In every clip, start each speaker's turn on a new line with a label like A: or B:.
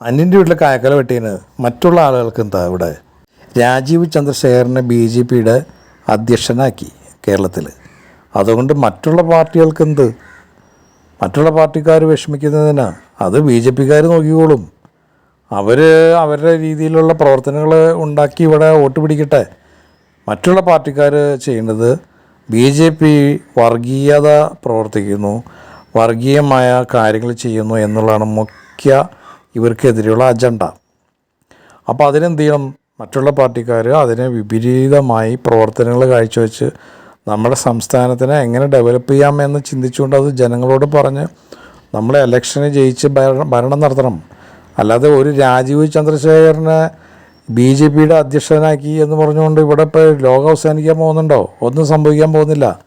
A: അന്യന്റെ വീട്ടിലെ കായക്കല വെട്ടിയാണ് മറ്റുള്ള ആളുകൾക്ക് എന്താ ഇവിടെ? രാജീവ് ചന്ദ്രശേഖരനെ ബി ജെ പിയുടെ അധ്യക്ഷനാക്കി കേരളത്തിൽ അതുകൊണ്ട് മറ്റുള്ള പാർട്ടികൾക്ക് എന്ത്? മറ്റുള്ള പാർട്ടിക്കാർ വിഷമിക്കുന്നതിനാ അത് ബി ജെ പിക്കാർ നോക്കിക്കോളും. അവർ അവരുടെ രീതിയിലുള്ള പ്രവർത്തനങ്ങൾ ഉണ്ടാക്കി ഇവിടെ വോട്ട് പിടിക്കട്ടെ. മറ്റുള്ള പാർട്ടിക്കാർ ചെയ്യേണ്ടത് ബി ജെ പി വർഗീയത പ്രവർത്തിക്കുന്നു വർഗീയമായ കാര്യങ്ങൾ ചെയ്യുന്നു എന്നുള്ളതാണ് മുഖ്യ ഇവർക്കെതിരെയുള്ള അജണ്ട. അപ്പോൾ അതിനെന്ത് ചെയ്യണം മറ്റുള്ള പാർട്ടിക്കാർ അതിനെ വിപരീതമായി പ്രവർത്തനങ്ങൾ കാഴ്ചവെച്ച് നമ്മുടെ സംസ്ഥാനത്തിനെ എങ്ങനെ ഡെവലപ്പ് ചെയ്യാമെന്ന് ചിന്തിച്ചുകൊണ്ട് അത് ജനങ്ങളോട് പറഞ്ഞ് നമ്മളെ ഇലക്ഷന് ജയിച്ച് ഭരണം നടത്തണം. അല്ലാതെ ഒരു രാജീവ് ചന്ദ്രശേഖരനെ ബി ജെ പിയുടെ അധ്യക്ഷനാക്കി എന്ന് പറഞ്ഞുകൊണ്ട് ഇവിടെ ഇപ്പോൾ ലോകം അവസാനിക്കാൻ പോകുന്നുണ്ടോ? ഒന്നും സംഭവിക്കാൻ പോകുന്നില്ല.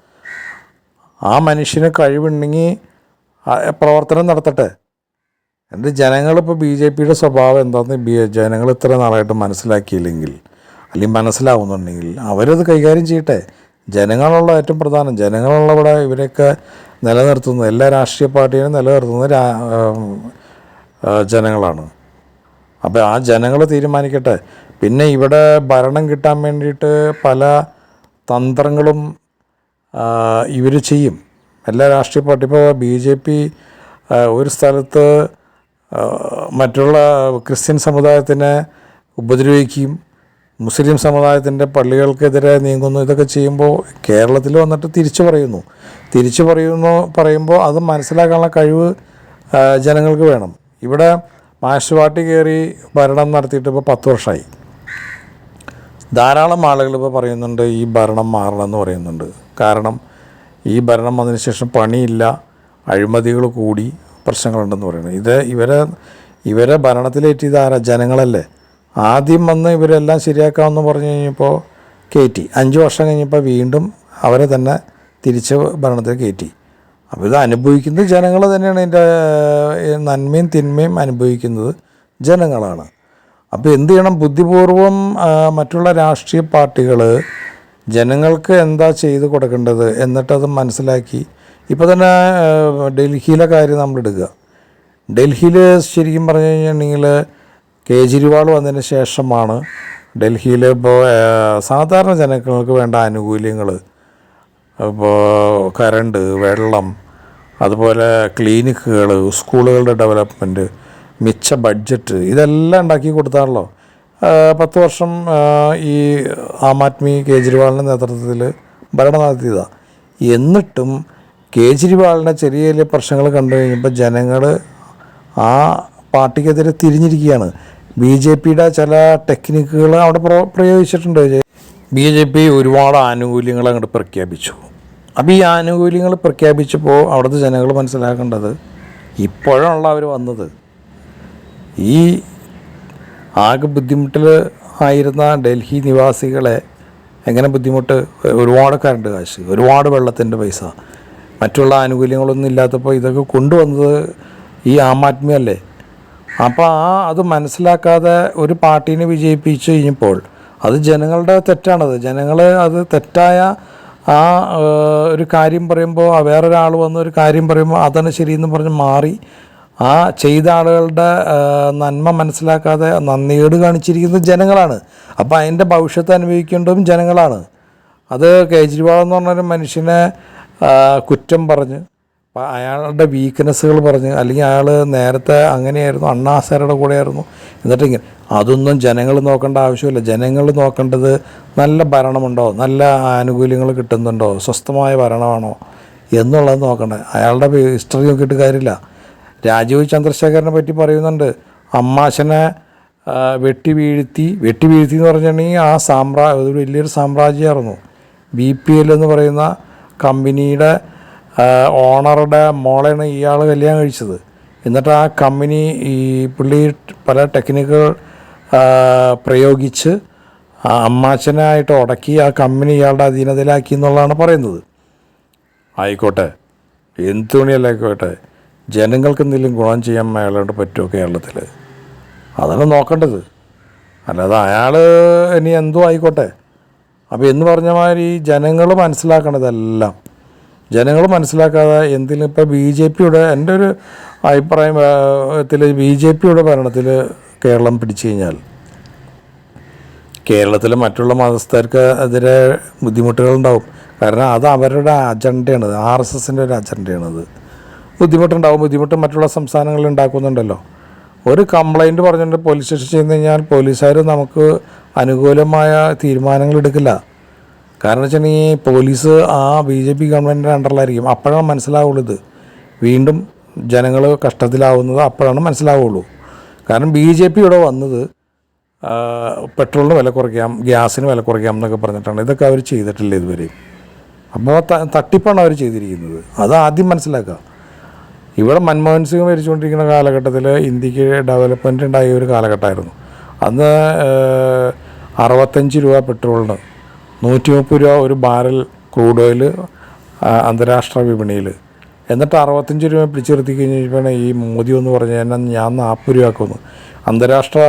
A: ആ മനുഷ്യന് കഴിവുണ്ടെങ്കിൽ പ്രവർത്തനം നടത്തട്ടെ. എന്നിട്ട് ജനങ്ങളിപ്പോൾ ബി ജെ പിയുടെ സ്വഭാവം എന്താണെന്ന് ബി ജനങ്ങൾ ഇത്ര നാളായിട്ട് മനസ്സിലാക്കിയില്ലെങ്കിൽ അല്ലെങ്കിൽ മനസ്സിലാവുന്നുണ്ടെങ്കിൽ അവരത് കൈകാര്യം ചെയ്യട്ടെ. ജനങ്ങളുള്ള ഏറ്റവും പ്രധാനം. ജനങ്ങളുള്ള ഇവിടെ ഇവരെയൊക്കെ നിലനിർത്തുന്നത്. എല്ലാ രാഷ്ട്രീയ പാർട്ടിയും നിലനിർത്തുന്നത് ജനങ്ങളാണ്. അപ്പോൾ ആ ജനങ്ങൾ തീരുമാനിക്കട്ടെ. പിന്നെ ഇവിടെ ഭരണം കിട്ടാൻ വേണ്ടിയിട്ട് പല തന്ത്രങ്ങളും ഇവർ ചെയ്യും. എല്ലാ രാഷ്ട്രീയ പാർട്ടി ഇപ്പോൾ ബി ജെ പി ഒരു സ്ഥലത്ത് മറ്റുള്ള ക്രിസ്ത്യൻ സമുദായത്തിനെ ഉപദ്രവിക്കുകയും മുസ്ലിം സമുദായത്തിന്റെ പള്ളികൾക്കെതിരെ നീങ്ങുന്നു ഇതൊക്കെ ചെയ്യുമ്പോൾ കേരളത്തിൽ വന്നിട്ട് തിരിച്ചു പറയുന്നു. തിരിച്ചു പറയുന്നു പറയുമ്പോൾ അത് മനസ്സിലാക്കാനുള്ള കഴിവ് ജനങ്ങൾക്ക് വേണം. ഇവിടെ മാഷ് പാർട്ടി കയറി ഭരണം നടത്തിയിട്ട് ഇപ്പോൾ പത്ത് വർഷമായി ധാരാളം ആളുകൾ ഇപ്പോൾ പറയുന്നുണ്ട് ഈ ഭരണം മാറണമെന്ന് പറയുന്നുണ്ട്. കാരണം ഈ ഭരണം വന്നതിന് ശേഷം പണിയില്ല അഴിമതികൾ കൂടി പ്രശ്നങ്ങളുണ്ടെന്ന് പറയുന്നത്. ഇത് ഇവരെ ഇവരെ ഭരണത്തിലേറ്റിയത് ആരാ? ജനങ്ങളല്ലേ. ആദ്യം വന്ന് ഇവരെല്ലാം ശരിയാക്കാമെന്ന് പറഞ്ഞു കഴിഞ്ഞപ്പോൾ കയറ്റി അഞ്ച് വർഷം കഴിഞ്ഞപ്പോൾ വീണ്ടും അവരെ തന്നെ തിരിച്ച് ഭരണത്തിൽ കയറ്റി അപ്പോൾ ഇത് അനുഭവിക്കുന്നത് ജനങ്ങൾ തന്നെയാണ്. ഇതിന്റെ നന്മയും തിന്മയും അനുഭവിക്കുന്നത് ജനങ്ങളാണ്. അപ്പോൾ എന്ത് ചെയ്യണം? ബുദ്ധിപൂർവം മറ്റുള്ള രാഷ്ട്രീയ പാർട്ടികൾ ജനങ്ങൾക്ക് എന്താ ചെയ്ത് കൊടുക്കേണ്ടത് എന്നിട്ടത് മനസ്സിലാക്കി ഇപ്പോൾ തന്നെ ഡൽഹിയിലെ കാര്യം നമ്മൾ എടുക്കുക ഡൽഹിയിൽ ശരിക്കും പറഞ്ഞു കഴിഞ്ഞിട്ടുണ്ടെങ്കിൽ കേജ്രിവാൾ വന്നതിന് ശേഷമാണ് ഡൽഹിയിൽ ഇപ്പോൾ സാധാരണ ജനങ്ങൾക്ക് വേണ്ട ആനുകൂല്യങ്ങൾ ഇപ്പോൾ കറണ്ട് വെള്ളം അതുപോലെ ക്ലിനിക്കുകൾ സ്കൂളുകളുടെ ഡെവലപ്മെന്റ് മിച്ച ബഡ്ജറ്റ് ഇതെല്ലാം ഉണ്ടാക്കി കൊടുത്താണല്ലോ. പത്ത് വർഷം ഈ ആം ആദ്മി കേജ്രിവാളിന്റെ നേതൃത്വത്തിൽ ഭരണം നടത്തിയതാണ് എന്നിട്ടും കേജ്രിവാളിന്റെ ചെറിയ ചെറിയ പ്രശ്നങ്ങൾ കണ്ടു കഴിഞ്ഞപ്പോൾ ജനങ്ങൾ ആ പാർട്ടിക്കെതിരെ തിരിഞ്ഞിരിക്കുകയാണ്. ബി ജെ പിയുടെ ചില ടെക്നിക്കുകൾ അവിടെ പ്രോ- പ്രയോഗിച്ചിട്ടുണ്ട്. ബി ജെ പി ഒരുപാട് ആനുകൂല്യങ്ങൾ അങ്ങോട്ട് പ്രഖ്യാപിച്ചു. അപ്പോൾ ഈ ആനുകൂല്യങ്ങൾ പ്രഖ്യാപിച്ചപ്പോൾ അവിടുത്തെ ജനങ്ങൾ മനസ്സിലാക്കേണ്ടത് ഇപ്പോഴാണല്ലോ അവർ വന്നത്. ഈ ആകെ ബുദ്ധിമുട്ടിൽ ആയിരുന്ന ഡൽഹി നിവാസികളെ എങ്ങനെ ബുദ്ധിമുട്ട് ഒരുപാട് കറണ്ട് കാശ് ഒരുപാട് വെള്ളത്തിന്റെ പൈസ മറ്റുള്ള ആനുകൂല്യങ്ങളൊന്നും ഇല്ലാത്തപ്പോൾ ഇതൊക്കെ കൊണ്ടുവന്നത് ഈ ആം ആദ്മി അല്ലേ? അപ്പോൾ ആ അത് മനസ്സിലാക്കാതെ ഒരു പാർട്ടീനെ വിജയിപ്പിച്ച് കഴിഞ്ഞപ്പോൾ അത് ജനങ്ങളുടെ തെറ്റാണത്. ജനങ്ങൾ അത് തെറ്റായ ആ ഒരു കാര്യം പറയുമ്പോൾ വേറൊരാൾ വന്ന് ഒരു കാര്യം പറയുമ്പോൾ അതാണ് ശരിയെന്ന് പറഞ്ഞ് മാറി ആ ചെയ്ത ആളുകളുടെ നന്മ മനസ്സിലാക്കാതെ നന്ദികേട് കാണിച്ചിരിക്കുന്നത് ജനങ്ങളാണ്. അപ്പോൾ അതിന്റെ ഭവിഷ്യത്ത് അനുഭവിക്കേണ്ടതും ജനങ്ങളാണ്. അത് കേജ്രിവാൾ എന്ന് പറഞ്ഞൊരു മനുഷ്യനെ കുറ്റം പറഞ്ഞ് അയാളുടെ വീക്ക്നെസ്സുകൾ പറഞ്ഞ് അല്ലെങ്കിൽ അയാൾ നേരത്തെ അങ്ങനെയായിരുന്നു അണ്ണാസാരുടെ കൂടെയായിരുന്നു. എന്നിട്ട് ഇങ്ങനെ അതൊന്നും ജനങ്ങൾ നോക്കേണ്ട ആവശ്യമില്ല. ജനങ്ങൾ നോക്കേണ്ടത് നല്ല ഭരണമുണ്ടോ? നല്ല ആനുകൂല്യങ്ങൾ കിട്ടുന്നുണ്ടോ? സ്വസ്ഥമായ ഭരണമാണോ? എന്നുള്ളത് നോക്കണ്ടേ. അയാളുടെ ഹിസ്റ്ററി നോക്കിയിട്ട് കാര്യമില്ല. രാജീവ് ചന്ദ്രശേഖരനെ പറ്റി പറയുന്നുണ്ട്. അമ്മാശനെ വെട്ടി വീഴ്ത്തി വെട്ടി വീഴ്ത്തി എന്ന് പറഞ്ഞിട്ടുണ്ടെങ്കിൽ ആ സാമ്രാ ഒരു വലിയൊരു സാമ്രാജ്യമായിരുന്നു. ബി പി എൽ എന്ന് പറയുന്ന കമ്പനിയുടെ ഓണറുടെ മോളെയാണ് ഇയാൾ കല്യാണം കഴിച്ചത്. എന്നിട്ട് ആ കമ്പനി ഈ പുള്ളി പല ടെക്നിക്കുകൾ പ്രയോഗിച്ച് അമ്മാച്ചനായിട്ട് ഉടക്കി ആ കമ്പനി ഇയാളുടെ അധീനതയിലാക്കി എന്നുള്ളതാണ് പറയുന്നത്. ആയിക്കോട്ടെ എന്ത് തുണിയല്ല ആയിക്കോട്ടെ ജനങ്ങൾക്ക് എന്തെങ്കിലും ഗുണം ചെയ്യാൻ അയാളോട് പറ്റുമോ കേരളത്തിൽ അതാണ് നോക്കേണ്ടത്. അല്ലാതെ അയാൾ ഇനി എന്തോ ആയിക്കോട്ടെ. അപ്പോൾ എന്ന് പറഞ്ഞ മാതിരി ജനങ്ങൾ മനസ്സിലാക്കണതെല്ലാം. ജനങ്ങൾ മനസ്സിലാക്കാതെ എന്തിനും ഇപ്പോൾ ബി ജെ പിയുടെ എന്റെ ഒരു അഭിപ്രായത്തിൽ ബി ജെ പിയുടെ ഭരണത്തിൽ കേരളം പിടിച്ചു കഴിഞ്ഞാൽ. കേരളത്തിലെ മറ്റുള്ള മതസ്ഥർക്ക് എതിരെ ബുദ്ധിമുട്ടുകളുണ്ടാവും. കാരണം അത് അവരുടെ അജണ്ടയാണ്. ആർ എസ് എസിന്റെ ഒരു അജണ്ടയാണത് ബുദ്ധിമുട്ടുണ്ടാവും. ബുദ്ധിമുട്ട് മറ്റുള്ള സംസ്ഥാനങ്ങളിൽ ഉണ്ടാക്കുന്നുണ്ടല്ലോ. ഒരു കംപ്ലൈന്റ് പറഞ്ഞിട്ട് പോലീസ് സ്റ്റേഷൻ ചെന്ന് കഴിഞ്ഞാൽ പോലീസുകാർ നമുക്ക് അനുകൂലമായ തീരുമാനങ്ങൾ എടുക്കില്ല. കാരണം വെച്ചിട്ടുണ്ടെങ്കിൽ പോലീസ് ആ ബി ജെ പി ഗവൺമെന്റിന്റെ അണ്ടറിലായിരിക്കും അപ്പോഴാണ് മനസ്സിലാവുള്ളൂ ഇത്. വീണ്ടും ജനങ്ങൾ കഷ്ടത്തിലാവുന്നത് അപ്പോഴാണ് മനസ്സിലാവുള്ളൂ. കാരണം ബി ജെ പി ഇവിടെ വന്നത് പെട്രോളിന് വില കുറയ്ക്കാം ഗ്യാസിന് വില കുറയ്ക്കാം എന്നൊക്കെ പറഞ്ഞിട്ടാണ്. ഇതൊക്കെ അവർ ചെയ്തിട്ടില്ല ഇതുവരെ. അപ്പോൾ തട്ടിപ്പാണ് അവർ ചെയ്തിരിക്കുന്നത്. അത് ആദ്യം മനസ്സിലാക്കുക. ഇവിടെ മൻമോഹൻ സിംഗ് ഭരിച്ചുകൊണ്ടിരിക്കുന്ന കാലഘട്ടത്തിൽ ഇന്ത്യയ്ക്ക് ഡെവലപ്മെന്റ് ഉണ്ടായ ഒരു കാലഘട്ടമായിരുന്നു. അന്ന് അറുപത്തഞ്ച് രൂപ പെട്രോളിന് നൂറ്റി മുപ്പത് രൂപ ഒരു ബാരൽ ക്രൂഡ് ഓയിൽ അന്താരാഷ്ട്ര വിപണിയിൽ എന്നിട്ട് അറുപത്തഞ്ച് രൂപ പിടിച്ചു നിർത്തി ഈ മോദി എന്ന് പറഞ്ഞു കഴിഞ്ഞാൽ ഞാൻ നാൽപ്പത് രൂപയാക്കുന്നു അന്താരാഷ്ട്ര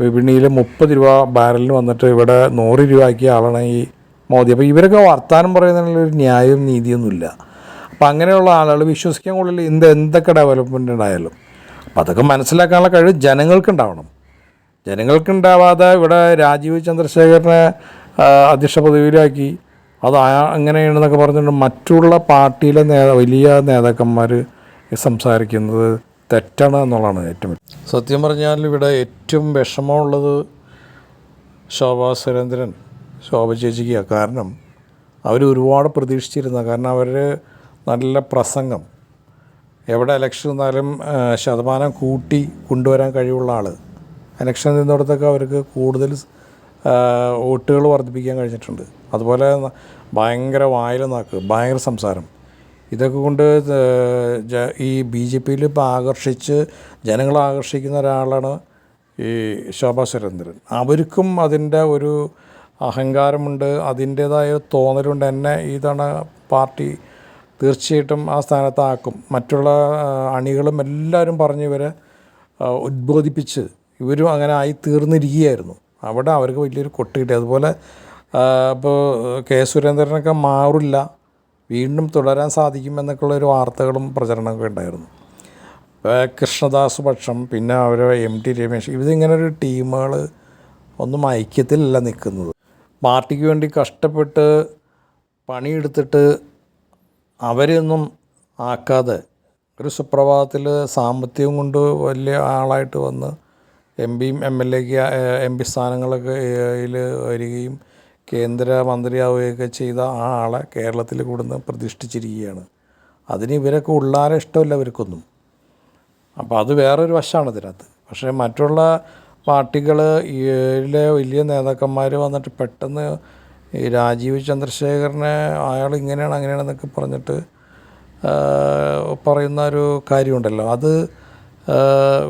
A: വിപണിയിൽ മുപ്പത് രൂപ ബാരലിന് വന്നിട്ട് ഇവിടെ നൂറ് രൂപ ആക്കിയ ആളാണ് ഈ മോദി. അപ്പോൾ ഇവരൊക്കെ വർത്തമാനം പറയുന്നതിനുള്ളൊരു ന്യായവും നീതിയൊന്നുമില്ല അപ്പം അങ്ങനെയുള്ള ആളുകൾ വിശ്വസിക്കാൻ കൂടുതൽ ഇന്ത് എന്തൊക്കെ ഡെവലപ്മെന്റ് ഉണ്ടായാലും. അപ്പം അതൊക്കെ മനസ്സിലാക്കാനുള്ള കഴിവ് ജനങ്ങൾക്കുണ്ടാവണം. ജനങ്ങൾക്കുണ്ടാവാതെ ഇവിടെ രാജീവ് ചന്ദ്രശേഖരനെ അധ്യക്ഷ പദവിയിലാക്കി. അത് അങ്ങനെയാണെന്നൊക്കെ പറഞ്ഞിട്ട് മറ്റുള്ള പാർട്ടിയിലെ നേതാ വലിയ നേതാക്കന്മാർ സംസാരിക്കുന്നത് തെറ്റാണ് എന്നുള്ളതാണ് ഏറ്റവും സത്യം പറഞ്ഞാൽ ഇവിടെ ഏറ്റവും വിഷമമുള്ളത് ശോഭാ സുരേന്ദ്രൻ ശോഭ ചേച്ചിക്കാണ് കാരണം അവർ ഒരുപാട് പ്രതീക്ഷിച്ചിരുന്ന കാരണം അവർ നല്ല പ്രസംഗം. എവിടെ ഇലക്ഷൻ വന്നാലും ശതമാനം കൂട്ടി കൊണ്ടുവരാൻ കഴിവുള്ള ആൾ ഇലക്ഷൻ നിന്നിടത്തൊക്കെ അവർക്ക് കൂടുതൽ വോട്ടുകൾ വർദ്ധിപ്പിക്കാൻ കഴിഞ്ഞിട്ടുണ്ട്. അതുപോലെ ഭയങ്കര വായിൽ നാക്ക് ഭയങ്കര സംസാരം. ഇതൊക്കെ കൊണ്ട് ഈ ബി ജെ പിയിൽ ഇപ്പോൾ ആകർഷിച്ച് ജനങ്ങളെ ആകർഷിക്കുന്ന ഒരാളാണ് ഈ ശോഭാ സുരേന്ദ്രൻ. അവർക്കും അതിന്റെ ഒരു അഹങ്കാരമുണ്ട് അതിന്റേതായ തോന്നലുണ്ട്. എന്നെ ഇതാണ് പാർട്ടി തീർച്ചയായിട്ടും ആ സ്ഥാനത്താക്കും. മറ്റുള്ള അണികളും എല്ലാവരും പറഞ്ഞ് ഇവരെ ഉദ്ബോധിപ്പിച്ച് ഇവരും അങ്ങനെ ആയി തീർന്നിരിക്കുകയായിരുന്നു. അവിടെ അവർക്ക് വലിയൊരു കൊട്ട് കിട്ടി. അതുപോലെ ഇപ്പോൾ കെ. സുരേന്ദ്രനൊക്കെ മാറില്ല. വീണ്ടും തുടരാൻ സാധിക്കുമെന്നൊക്കെയുള്ള ഒരു വാർത്തകളും പ്രചരണമൊക്കെ ഉണ്ടായിരുന്നു. കൃഷ്ണദാസ് പക്ഷം പിന്നെ അവർ എം. ടി. രമേശ് ഇതിങ്ങനെ ഒരു ടീമുകൾ ഒന്നും ഐക്യത്തിലല്ല നിൽക്കുന്നത്. പാർട്ടിക്ക് വേണ്ടി കഷ്ടപ്പെട്ട് പണിയെടുത്തിട്ട് അവരെയൊന്നും ആക്കാതെ ഒരു സുപ്രഭാതത്തിൽ സാമ്പത്തികം കൊണ്ട് വലിയ ആളായിട്ട് വന്ന് എം പിയും എം എൽ എക്ക് എം പി സ്ഥാനങ്ങളൊക്കെ അതിൽ വരികയും കേന്ദ്രമന്ത്രിയാവുകയൊക്കെ ചെയ്ത ആ ആളെ കേരളത്തിൽ കൂടുന്ന പ്രതിഷ്ഠിച്ചിരിക്കുകയാണ്. അതിന് ഇവരൊക്കെ ഉള്ളാരെ ഇഷ്ടമില്ല ഇവർക്കൊന്നും. അപ്പോൾ അത് വേറൊരു വശമാണ് ഇതിനകത്ത്. പക്ഷേ മറ്റുള്ള പാർട്ടികൾ ഇതിലെ വലിയ നേതാക്കന്മാർ വന്നിട്ട് പെട്ടെന്ന് ഈ രാജീവ് ചന്ദ്രശേഖരനെ അയാൾ ഇങ്ങനെയാണ് അങ്ങനെയാണെന്നൊക്കെ പറഞ്ഞിട്ട് പറയുന്ന ഒരു കാര്യമുണ്ടല്ലോ. അത്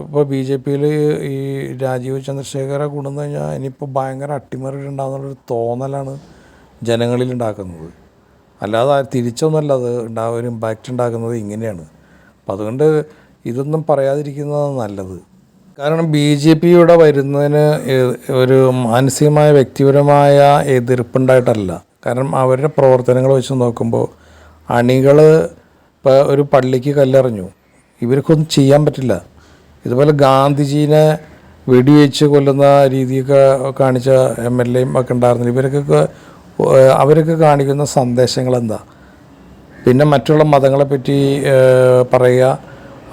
A: ഇപ്പോൾ ബി ജെ പിയിൽ ഈ രാജീവ് ചന്ദ്രശേഖരെ കൊണ്ടുവന്നു കഴിഞ്ഞാൽ ഇനിയിപ്പോൾ ഭയങ്കര അട്ടിമറി തോന്നലാണ് ജനങ്ങളിൽ ഉണ്ടാക്കുന്നത്. അല്ലാതെ തിരിച്ചൊന്നുമല്ല അത് ഉണ്ടാ ഒരു ഇമ്പാക്റ്റ് ഉണ്ടാക്കുന്നത് ഇങ്ങനെയാണ്. അപ്പം അതുകൊണ്ട് ഇതൊന്നും പറയാതിരിക്കുന്നതാണ് നല്ലത്. കാരണം ബി ജെ പിയുടെ വരുന്നതിന് ഒരു മാനസികമായ വ്യക്തിപരമായ എതിർപ്പുണ്ടായിട്ടല്ല. കാരണം അവരുടെ പ്രവർത്തനങ്ങൾ വെച്ച് നോക്കുമ്പോൾ അണികൾ ഇപ്പോൾ ഒരു പള്ളിക്ക് കല്ലെറിഞ്ഞു. ഇവർക്കൊന്നും ചെയ്യാൻ പറ്റില്ല. ഇതുപോലെ ഗാന്ധിജീനെ വെടിവെച്ച് കൊല്ലുന്ന രീതിയൊക്കെ കാണിച്ച എം എൽ എയും ഒക്കെ ഉണ്ടായിരുന്നു ഇവരൊക്കെ അവരൊക്കെ കാണിക്കുന്ന സന്ദേശങ്ങൾ എന്താ പിന്നെ മറ്റുള്ള മതങ്ങളെ പറ്റി പറയുക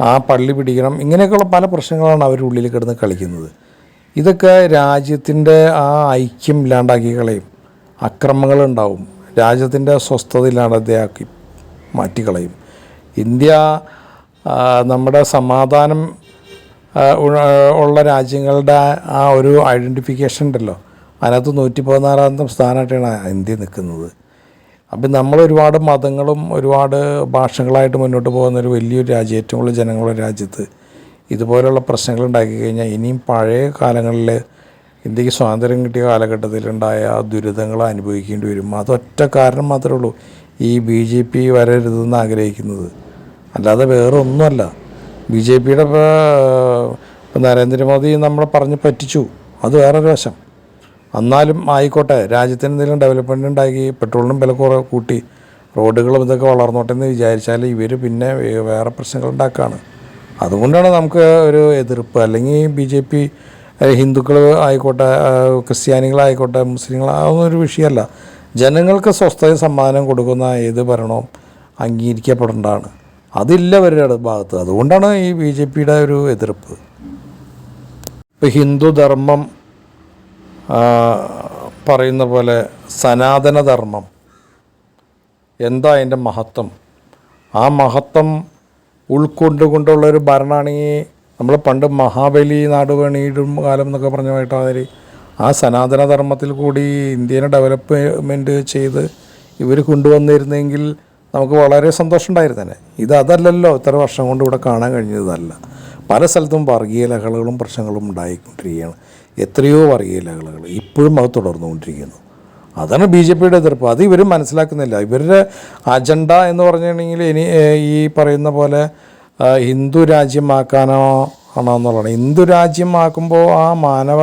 A: ആ പള്ളി പിടിക്കണം ഇങ്ങനെയൊക്കെയുള്ള പല പ്രശ്നങ്ങളാണ് അവരുടെ ഉള്ളിൽ കിടന്ന് കളിക്കുന്നത്. ഇതൊക്കെ രാജ്യത്തിന്റെ ആ ഐക്യം ഇല്ലാണ്ടാക്കി കളയും. അക്രമങ്ങളുണ്ടാവും രാജ്യത്തിന്റെ സ്വസ്ഥത ഇല്ലാണ്ടാക്കി മാറ്റിക്കളയും ഇന്ത്യ നമ്മുടെ സമാധാനം ഉള്ള രാജ്യങ്ങളുടെ ആ ഒരു ഐഡന്റിഫിക്കേഷൻ ഉണ്ടല്ലോ. അതിനകത്ത് നൂറ്റി പതിനാറാമത്തെ സ്ഥാനമായിട്ടാണ് ഇന്ത്യ നിൽക്കുന്നത്. അപ്പം നമ്മൾ ഒരുപാട് മതങ്ങളും ഒരുപാട് ഭാഷകളായിട്ട് മുന്നോട്ട് പോകുന്ന ഒരു വലിയൊരു രാജ്യം ഏറ്റവും കൂടുതൽ ജനങ്ങളുടെ രാജ്യത്ത് ഇതുപോലെയുള്ള പ്രശ്നങ്ങൾ ഉണ്ടാക്കി കഴിഞ്ഞാൽ ഇനിയും പഴയ കാലങ്ങളിൽ ഇന്ത്യയ്ക്ക് സ്വാതന്ത്ര്യം കിട്ടിയ കാലഘട്ടത്തിലുണ്ടായ ദുരിതങ്ങൾ അനുഭവിക്കേണ്ടി വരും. അതൊറ്റ കാരണം മാത്രമേ ഉള്ളൂ. ഈ ബി ജെ പി വരരുതെന്ന് ആഗ്രഹിക്കുന്നത്. അല്ലാതെ വേറെ ഒന്നുമല്ല ബി ജെ പിയുടെ നരേന്ദ്രമോദി നമ്മളെ പറഞ്ഞ് പറ്റിച്ചു. അത് വേറൊരു വശം. എന്നാലും ആയിക്കോട്ടെ രാജ്യത്തിന് എന്തെങ്കിലും ഡെവലപ്മെന്റ് ഉണ്ടാക്കി പെട്രോളിനും വില കുറവ് കൂട്ടി റോഡുകളും ഇതൊക്കെ വളർന്നോട്ടെ എന്ന് വിചാരിച്ചാൽ ഇവർ പിന്നെ വേറെ പ്രശ്നങ്ങൾ ഉണ്ടാക്കുകയാണ്. അതുകൊണ്ടാണ് നമുക്ക് ഒരു എതിർപ്പ്. അല്ലെങ്കിൽ ബി ജെ പി ഹിന്ദുക്കൾ ആയിക്കോട്ടെ ക്രിസ്ത്യാനികളായിക്കോട്ടെ മുസ്ലിങ്ങൾ അതൊന്നും ഒരു വിഷയമല്ല. ജനങ്ങൾക്ക് സ്വസ്ഥത സമ്മാനം കൊടുക്കുന്ന ഏത് ഭരണവും അംഗീകരിക്കപ്പെടേണ്ടതാണ്. അതില്ല അവരുടെ ഭാഗത്ത്. അതുകൊണ്ടാണ് ഈ ബി ജെ പിയുടെ ഒരു എതിർപ്പ്. ഇപ്പോൾ ഹിന്ദുധർമ്മം പറയുന്ന പോലെ സനാതനധർമ്മം എന്താ അതിന്റെ മഹത്വം? ആ മഹത്വം ഉൾക്കൊണ്ടുകൊണ്ടുള്ള ഒരു ഭരണമാണെങ്കിൽ നമ്മൾ പണ്ട് മഹാബലി നാട് പണിയിടും കാലം എന്നൊക്കെ പറഞ്ഞ മാതിരി ആ സനാതനധർമ്മത്തിൽ കൂടി ഇന്ത്യനെ ഡെവലപ്മെന്റ് ചെയ്ത് ഇവർ കൊണ്ടുവന്നിരുന്നെങ്കിൽ നമുക്ക് വളരെ സന്തോഷം ഉണ്ടായിരുന്നേനെ ഇത് അതല്ലല്ലോ ഇത്ര വർഷം കൊണ്ട് ഇവിടെ കാണാൻ കഴിഞ്ഞതല്ല. പല സ്ഥലത്തും വർഗീയ ലഹളകളും പ്രശ്നങ്ങളും ഉണ്ടായിക്കൊണ്ടിരിക്കുകയാണ്. എത്രയോ വർഗീയ ലഹളകൾ ഇപ്പോഴും അത് തുടർന്നുകൊണ്ടിരിക്കുന്നു. അതാണ് ബി ജെ പിയുടെ എതിർപ്പ്. അത് ഇവരും മനസ്സിലാക്കുന്നില്ല. ഇവരുടെ അജണ്ട എന്ന് പറഞ്ഞിട്ടുണ്ടെങ്കിൽ ഇനി ഈ പറയുന്ന പോലെ ഹിന്ദു രാജ്യമാക്കാനോ ആണോ എന്നുള്ളതാണ് ഹിന്ദു രാജ്യമാക്കുമ്പോൾ ആ മാനവ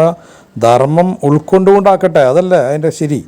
A: ധർമ്മം ഉൾക്കൊണ്ടുകൊണ്ടാക്കട്ടെ. അതല്ലേ അതിന്റെ ശരി.